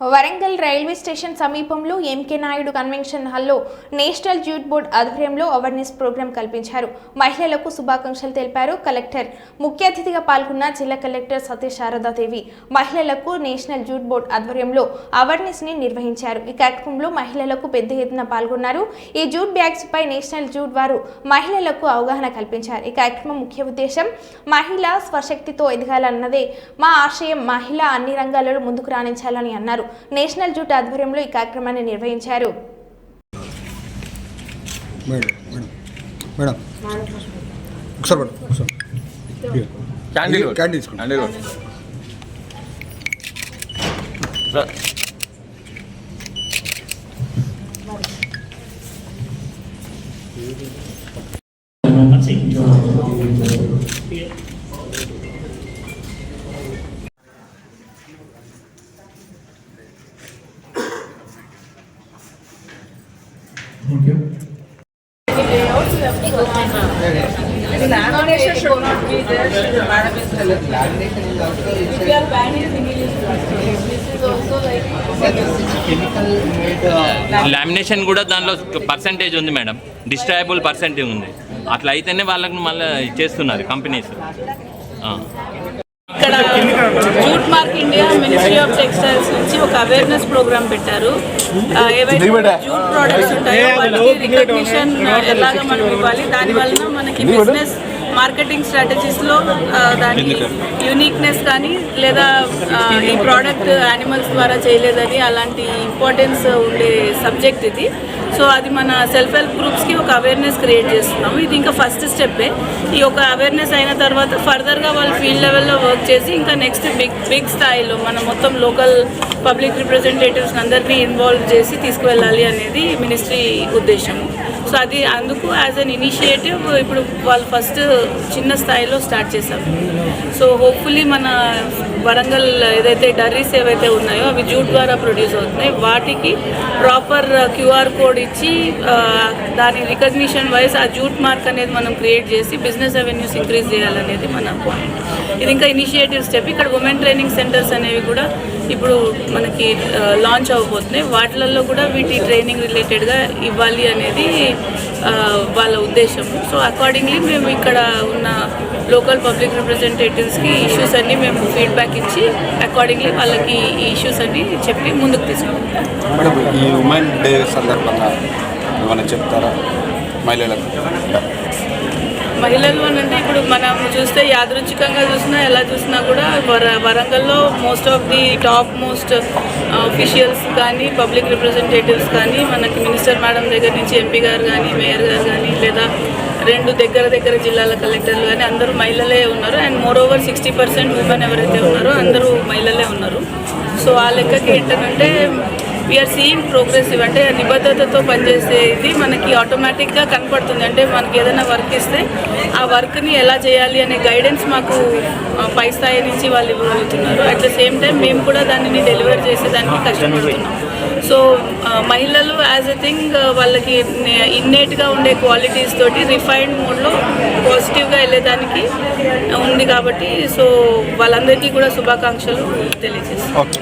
Warangal railway station సమీపంలో MK Naidu convention హాల్లో national jute board ఆధ్వర్యంలో అవేర్నెస్ ప్రోగ్రాం కల్పించారు. మహిళలకు శుభాకాంక్షలు తెలిపారు కలెక్టర్. ముఖ్య అతిథిగా పాల్గొన్న జిల్లా కలెక్టర్ సతీష్ శారదాదేవి మహిళలకు నేషనల్ జూట్ బోర్డ్ ఆధ్వర్యంలో అవేర్నెస్ని నిర్వహించారు. ఈ కార్యక్రమంలో మహిళలకు పెద్ద ఎత్తున పాల్గొన్నారు. ఈ జూట్ బ్యాగ్స్ పై నేషనల్ జూట్ వారు మహిళలకు అవగాహన కల్పించారు. ఈ కార్యక్రమం ముఖ్య ఉద్దేశం మహిళ స్వశక్తితో ఎదగాలన్నదే. మా ఆశయం మహిళ అన్ని రంగాలలో ముందుకు రాణించాలని అన్నారు. నేషనల్ జూట్ ఆధ్వర్యంలో ఈ కార్యక్రమాన్ని నిర్వహించారు. మేడం మేడం లామినేషన్ కూడా దానిలో పర్సెంటేజ్ ఉంది మేడం. డిస్ట్రాయబుల్ పర్సెంటేజ్ ఉంది. అట్లా అయితేనే వాళ్ళకు మళ్ళీ చేస్తున్నారు కంపెనీస్ ఇక్కడ jute mark India ministry of textiles నుంచి ఒక అవేర్నెస్ ప్రోగ్రామ్ పెట్టారు. ఏవైతే జూట్ ప్రోడక్ట్స్ ఉంటాయో వాటికి రికగ్నిషన్ ఎలాగ మనం ఇవ్వాలి? దాని వలన మనకి బిజినెస్ మార్కెటింగ్ స్ట్రాటజీస్లో ఆ, దాని యూనిక్నెస్ కానీ లేదా ఈ ప్రోడక్ట్ యానిమల్స్ ద్వారా చేయలేదని అలాంటి ఇంపార్టెన్స్ ఉండే సబ్జెక్ట్ ఇది. సో అది మన సెల్ఫ్ హెల్ప్ గ్రూప్స్కి ఒక అవేర్నెస్ క్రియేట్ చేస్తున్నాము. ఇది ఇంకా ఫస్ట్ స్టెప్పే ఈ ఒక అవేర్నెస్ అయిన తర్వాత ఫర్దర్గా వాళ్ళు ఫీల్డ్ లెవెల్లో వర్క్ చేసి ఇంకా నెక్స్ట్ బిగ్ బిగ్ స్థాయిలో మన మొత్తం లోకల్ పబ్లిక్ రిప్రజెంటేటివ్స్ అందరినీ ఇన్వాల్వ్ చేసి తీసుకువెళ్ళాలి అనేది మినిస్ట్రీ ఉద్దేశము. సో అది అందుకు యాజ్ అన్ ఇనిషియేటివ్ ఇప్పుడు వాళ్ళు ఫస్ట్ చిన్న స్థాయిలో స్టార్ట్ చేశారు. సో హోప్ఫుల్లీ మన వరంగల్ ఏదైతే డర్రీస్ ఏవైతే ఉన్నాయో అవి జూట్ ద్వారా ప్రొడ్యూస్ అవుతున్నాయి. వాటికి ప్రాపర్ క్యూఆర్ కోడ్ ఇచ్చి దాని రికగ్నిషన్ వైజ్ ఆ జూట్ మార్క్ అనేది మనం క్రియేట్ చేసి బిజినెస్ అవెన్యూస్ ఇంక్రీజ్ చేయాలనేది మన పాయింట్ ఇది ఇంకా ఇనిషియేటివ్ స్టెప్ ఇక్కడ ఉమెన్ ట్రైనింగ్ సెంటర్స్ అనేవి కూడా ఇప్పుడు మనకి లాంచ్ అవ్వబోతున్నాయి. వాటిలలో కూడా వీటి ట్రైనింగ్ రిలేటెడ్గా ఇవ్వాలి అనేది వాళ్ళ ఉద్దేశం. సో అకార్డింగ్లీ మేము ఇక్కడ ఉన్న లోకల్ పబ్లిక్ రిప్రజెంటేటివ్స్కి ఇష్యూస్ అన్నీ మేము ఫీడ్బ్యాక్ ఇచ్చి అకార్డింగ్లీ వాళ్ళకి ఈ ఇష్యూస్ అన్ని చెప్పి ముందుకు తీసుకుంటాం. ఈ ఉమెన్ డే సందర్భంగా ఏమైనా చెప్తారా? మహిళలకు? మహిళలు అని అంటే ఇప్పుడు మనం చూస్తే యాదృచ్ఛికంగా చూసినా ఎలా చూసినా కూడా వర వరంగల్లో most of the top most officials కానీ పబ్లిక్ రిప్రజెంటేటివ్స్ కానీ మనకి మినిస్టర్ మేడం దగ్గర నుంచి ఎంపీ గారు కానీ మేయర్ గారు కానీ లేదా రెండు దగ్గర దగ్గర జిల్లాల కలెక్టర్లు కానీ అందరూ మహిళలే ఉన్నారు. And more over sixty percent women ఎవరైతే ఉన్నారో అందరూ మహిళలే ఉన్నారు. సో ఆ లెక్కకి ఏంటంటే వీఆర్ సీయింగ్ ప్రోగ్రెసివ్ అంటే నిబద్ధతతో పనిచేసేది మనకి ఆటోమేటిక్గా కనపడుతుంది. అంటే మనకి ఏదైనా వర్క్ ఇస్తే ఆ వర్క్ని ఎలా చేయాలి అనే గైడెన్స్ మాకు పై స్థాయి నుంచి వాళ్ళు ఇవ్వగలుగుతున్నారు అట్ ద సేమ్ టైం మేము కూడా దానిని డెలివర్ చేసేదానికి కష్టపడుతున్నాం. సో మహిళలు యాజ్ ఎ థింగ్ వాళ్ళకి ఇన్నేట్గా ఉండే క్వాలిటీస్ తోటి రిఫైన్డ్ మోడ్లో పాజిటివ్గా వెళ్ళేదానికి ఉంది కాబట్టి సో వాళ్ళందరికీ కూడా శుభాకాంక్షలు తెలియజేస్తాం ఓకే